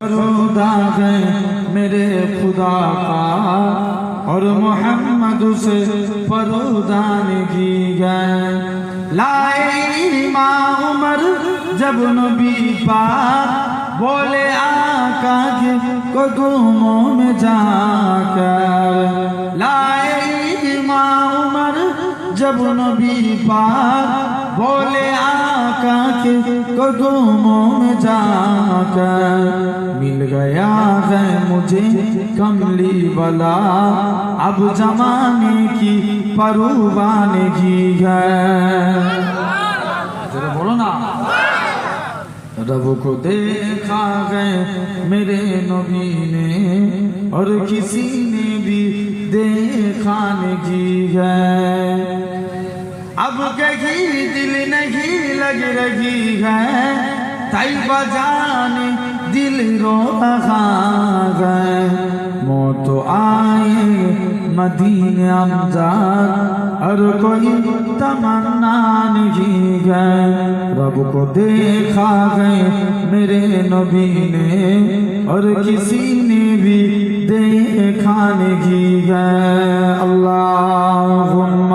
رودا ہے میرے خدا کا، اور محمد سے پرودان کی گئے لائے ماں عمر جب نبی پاک بولے آقا کے قدموں میں جا کر۔ لائے ماں عمر جب نبی پاک بولے آقا کے قدموں میں جا کر۔ مل گیا ہے مجھے کملی والا۔ اب زمانے کی پروان کی ہے۔ ذرا بولو نا۔ رب کو دیکھا گئے میرے نبی نے اور کسی نے بھی دیکھا نہیں ہے۔ اب کہیں دل نہیں لگ رہی ہے۔ طیبہ جانے دل رو رہا ہے۔ موت آئے، مدینہ امجاد اور کوئی تمنا نہیں ہے۔ رب کو دیکھا گئے میرے نبی نے، اور کسی نے بھی دیکھا نہیں ہے۔ اللہم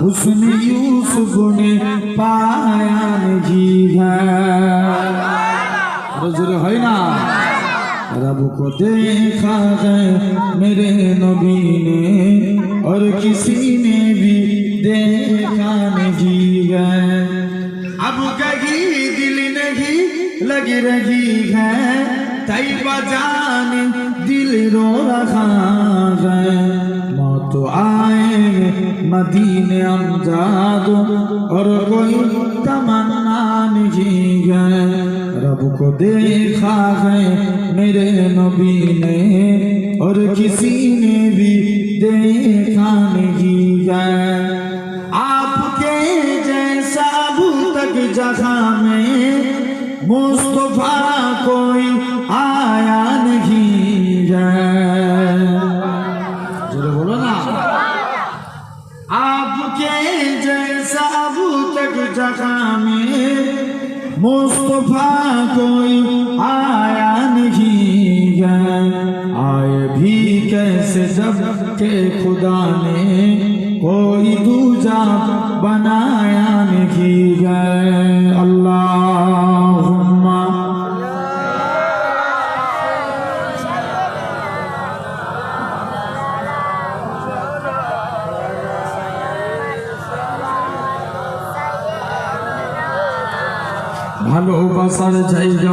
حسن یوسف نے پایا نہیں ہے رجل ہے نا رب کو دیکھا ہے میرے نبی نے اور کسی نے بھی دیکھا نہیں ہے اب کہیں دل نہیں لگ رہی ہے طیبہ جان دل رو رہا ہے موت آئے مدینہ امجاد اور کوئی تمنا نہیں ہے۔ رب کو دیکھا ہے میرے نبی نے اور کسی نے بھی دیکھا نہیں ہے۔ آپ کے جیسا ابو تک جگہ میں مصطفیٰ کوئی آیا نہیں جگہ میں مصطفیٰ کوئی آیا نہیں ہے آئے بھی کیسے جبکہ خدا نے کوئی دوجہ بنایا ভালোবাসার জায়গা